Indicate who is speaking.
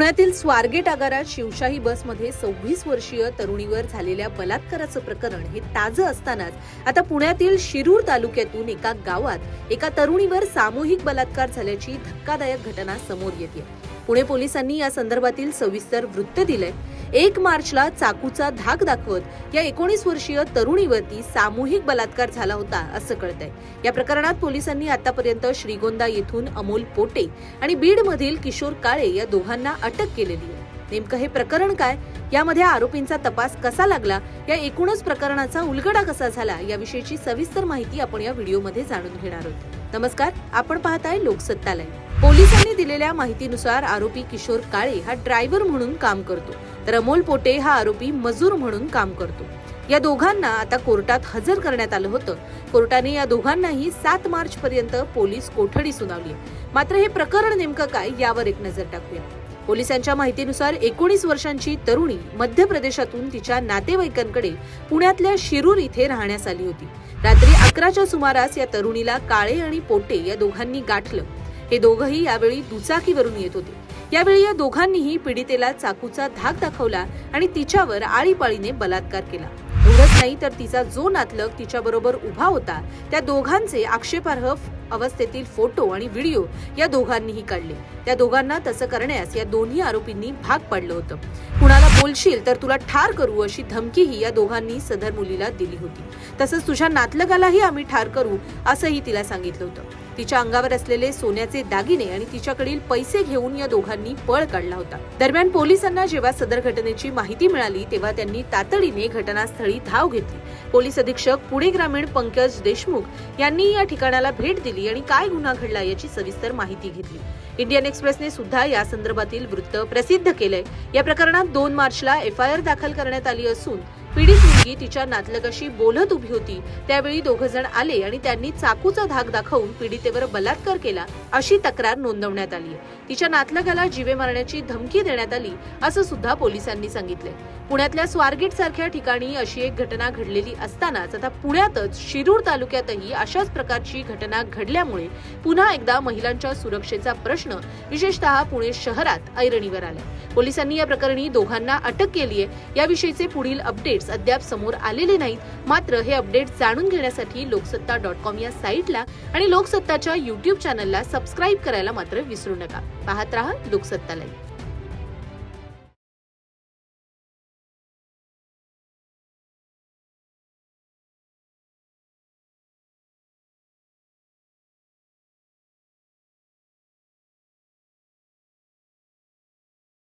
Speaker 1: पुण्यातील स्वारगेट आगारात शिवशाही बसमध्ये सव्वीस वर्षीय तरुणीवर झालेल्या बलात्काराचं प्रकरण हे ताजं असतानाच आता पुण्यातील शिरूर तालुक्यातून एका गावात एका तरुणीवर सामूहिक बलात्कार झाल्याची धक्कादायक घटना समोर येते. पुणे पोलिसांनी या संदर्भातील सविस्तर वृत्त दिलंय. एक मार्चला चाकूचा धाक दाखवत या एकोणीस वर्षीय तरुणीवरती सामूहिक बलात्कार झाला होता असं कळतंय. या प्रकरणात पोलिसांनी आतापर्यंत श्रीगोंदा येथून अमोल पोटे आणि बीडमधील किशोर काळे या दोघांना अटक केलेली आहे. नेमकं हे प्रकरण काय? यामध्ये आरोपींचा तपास कसा लागला या एकूणच प्रकरणाचा उलगडा कसा झाला याविषयीची सविस्तर माहिती आपण या व्हिडिओमध्ये जाणून घेणार आहोत. नमस्कार आपण पाहताय लोकसत्तालय. पोलिसांनी दिलेल्या माहितीनुसार आरोपी किशोर काळे हा ड्रायव्हर म्हणून काम करतो तर अमोल पोटे हा आरोपी मजूर म्हणून काम करतो. या दोघांना आता कोर्टात हजर करण्यात आलं होतं. कोर्टाने या दोघांनाही सात मार्च पर्यंत पोलीस कोठडी सुनावली. मात्र हे प्रकरण नेमकं काय यावर एक नजर टाकूया. पोलिसांच्या माहितीनुसार एकोणीस वर्षांची तरुणी मध्य प्रदेशातून तिच्या नातेवाईकांकडे पुण्यातल्या शिरूर इथे राहण्यास आली होती. रात्री अकराच्या सुमारास या तरुणीला काळे आणि पोटे या दोघांनी गाठलं. हे दोघंही यावेळी दुचाकीवरून येत होते. यावेळी या दोघांनीही पीडितेला चाकूचा धाक दाखवला आणि तिच्यावर आळीपाळीने बलात्कार केला. एवढंच नाही तर तिचा जो नातलग तिच्याबरोबर उभा होता त्या दोघांचे आक्षेपार्ह अवस्थेतील फोटो आणि व्हिडिओ या दोघांनीही काढले. त्या दोघांना तसं करण्यास या दोन्ही आरोपींनी भाग पाडलं होतं. कुणाला बोलशील तर तुला ठार करू अशी धमकीही या दोघांनी सदर मुलीला दिली होती. तसंच तुझ्या नातलगालाही आम्ही ठार करू असंही तिला सांगितलं होतं. तिच्या अंगावर असलेले सोन्याचे दागिने आणि तिच्याकडील पैसे घेऊन या दोघांनी पळ काढला होता. दरम्यान पोलिसांना जेव्हा सदर घटनेची माहिती मिळाली तेव्हा त्यांनी तातडीने घटनास्थळी धाव घेतली. पोलीस अधीक्षक पुणे ग्रामीण पंकज देशमुख यांनी या ठिकाणाला भेट दिली आणि काय गुन्हा घडला याची सविस्तर माहिती घेतली. इंडियन एक्सप्रेसने सुद्धा या संदर्भातील वृत्त प्रसिद्ध केलंय. या प्रकरणात दोन मार्चला एफ आय आर दाखल करण्यात आली असून पीडित मुलगी तिच्या नातलगाशी बोलत उभी होती. त्यावेळी दोघ जण आले आणि त्यांनी चाकूचा धाक दाखवून पीडितेवर बलात्कार केला अशी तक्रार नोंदवण्यात आली आहे तिच्या नातलगाला जीवे मारण्याची धमकी देण्यात आली असं सुद्धा पोलिसांनी सांगितले पुण्यातल्या स्वारगेट सारख्या ठिकाणी अशी एक घटना घडलेली असतानाच आता पुण्यातच शिरूर तालुक्यातही अशाच प्रकारची घटना घडल्यामुळे पुन्हा एकदा महिलांच्या सुरक्षेचा प्रश्न विशेषतः पुणे शहरात ऐरणीवर आला पोलिसांनी या प्रकरणी दोघांना अटक केली आहे याविषयीचे पुढील अपडेट अपडेट्स अद्याप समोर आलेले नाहीत. मात्र हे अपडेट जाणून घेण्यासाठी लोकसत्ता डॉट कॉम या साईटला आणि लोकसत्ताच्या युट्यूब चॅनलला सबस्क्राईब करायला मात्र विसरू नका. पाहत रहा लोकसत्ता लाईव्ह